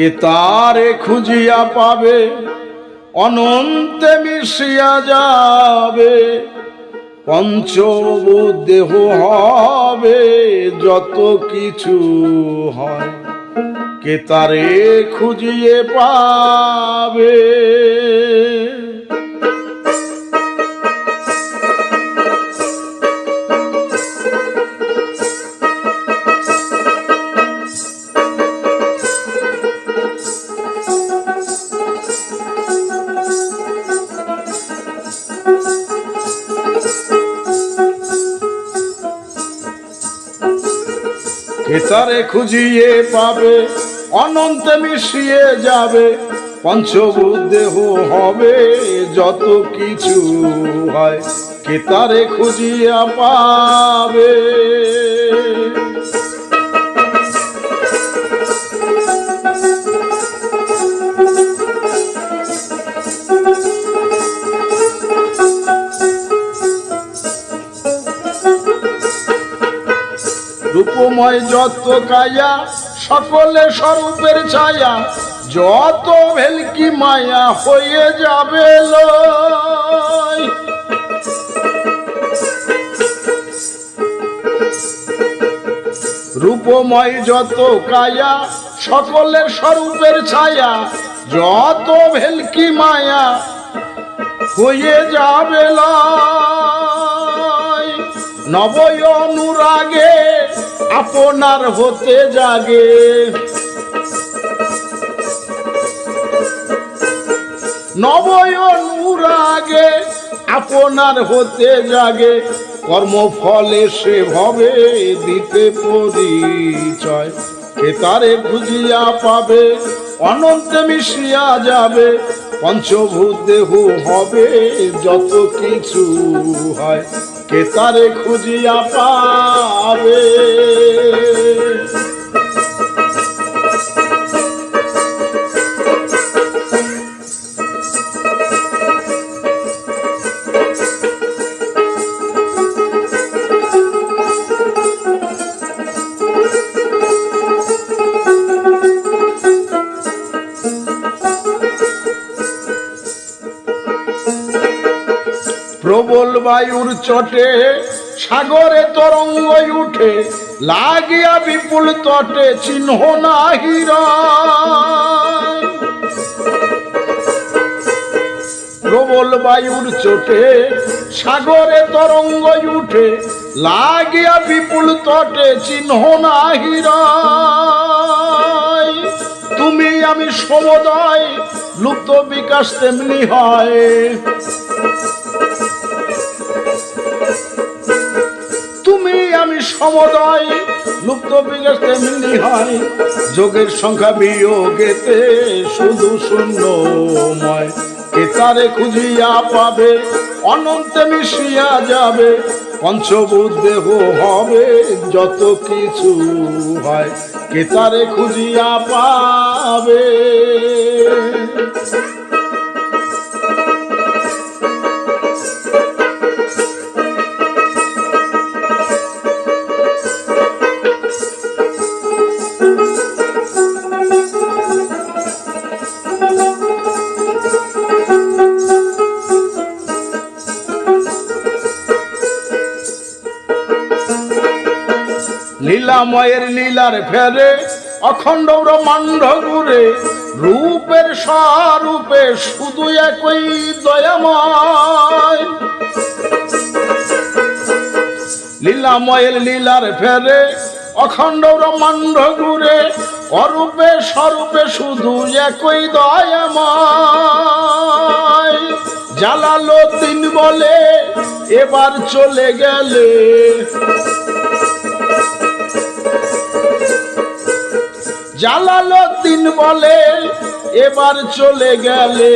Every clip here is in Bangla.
কে তারে খুঁজিয়া পাবে? অনন্তে মিশিয়া যাবে। পঞ্চদেহ হবে, যত কিছু হয়, কে তারে খুঁজিয়ে পাবে? তারে খুঁজিয়ে পাবে, অনন্ত মিশিয়ে যাবে। পঞ্চভূত দেহ হবে, যত কিছু হয়, কে তারে খুঁজিয়া পাবে? রূপময় যত কায়া, সকলে স্বরূপের ছায়া, যত ভেলকি মায়া হয়ে যাবে। রূপময় যত কায়া, সকলের স্বরূপের ছায়া, যত ভেলকি মায়া হয়ে যাবে লয়। নবয় অনুরাগে আপনার হতে জাগে। নবয় অনুরাগে আপনার হতে জাগে। কর্মফলে সে ভবে দিতে পরিচয়। তারে খুঁজিয়া পাবে, অনন্তে মিশিয়া যাবে। পঞ্চভূত দেহ হবে যত কিছু হয় কেতারে খুঁজিয়া পাবে? বায়ুর চটে, সাগরে তরঙ্গ উঠে, লাগিয়া বিপুল তটে চিহ্ন না হিরণ। প্রবল বায়ুর চোটে, সাগরে তরঙ্গ উঠে, লাগিয়া বিপুল তটে চিহ্ন না। তুমি আমি সমুদয়, লুপ্ত বিকাশ তেমনি হয় আমি সমদয়, লুপ্ত বিকাশ তেমনি হয় যোগের সংখ্যা বিয়োগেতে শুধু শূন্যময়। কে তারে খুঁজিয়া পাবে, অনন্তে মিশিয়া যাবে। পঞ্চভূত দেহ হবে, যত কিছু হয় কেতারে খুঁজিয়া পাবে? লীলাময়ের লীলার ফেরে, অখণ্ড ব্রহ্মাণ্ড ঘুরে রূপের স্বরূপে শুধু একই দয়াময়। লীলাময়ের লীলার ফেরে, অখণ্ড ব্রহ্মাণ্ড ঘুরে অরূপে স্বরূপে শুধু একই দয়াময়। জ্বালালো তিন বলে, এবার চলে গেলে জালালুদ্দিন বলে, এবার চলে গেলে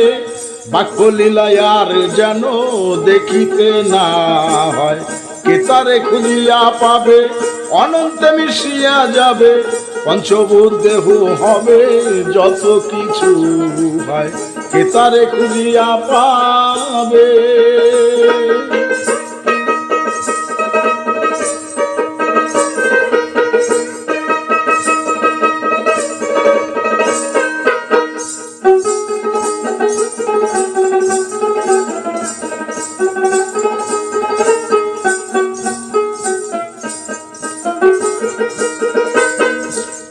বাক্যলীলায় আর যেন দেখিতে না হয়। কে তারে খুঁজিয়া পাবে? অনন্তে মিশিয়া যাবে। পঞ্চভূত দেহ হবে যত কিছু হয়। কে তারে খুঁজিয়া পাবে?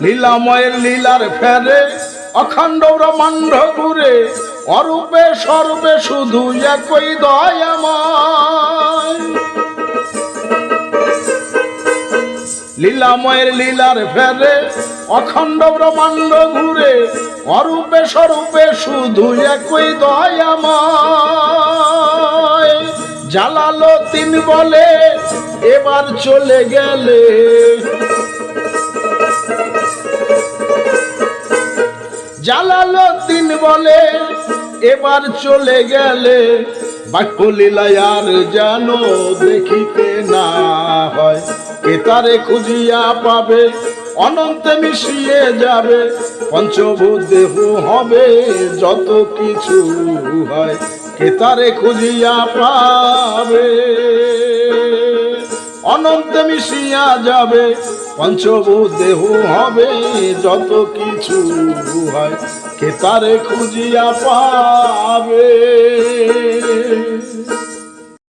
লীলাময়ের লীলার ফেরে, অখণ্ড ব্রহ্মাণ্ড ঘুরে, অরূপে স্বরূপে শুধু একই দয়াময়। লীলাময়ের লীলার ফেরে, অখণ্ড ব্রহ্মাণ্ড ঘুরে, অরূপে স্বরূপে শুধু একই দয়াময়। জালালো তিন বলে, এবার চলে গেলে জালালো তিন বলে, এবার চলে গেলে বাক্য আর যেন দেখিতে না হয়। কে তারে খুঁজিয়া পাবে, অনন্তে মিশিয়ে যাবে। পঞ্চভূত দেহ হবে যত কিছু হয়। কে তারে খুঁজিয়া পাবে? অনন্তে মিশিয়া যাবে পঞ্চভূত দেহ হবে যত কিছু হয় কে তারে খুঁজিয়া পাবে?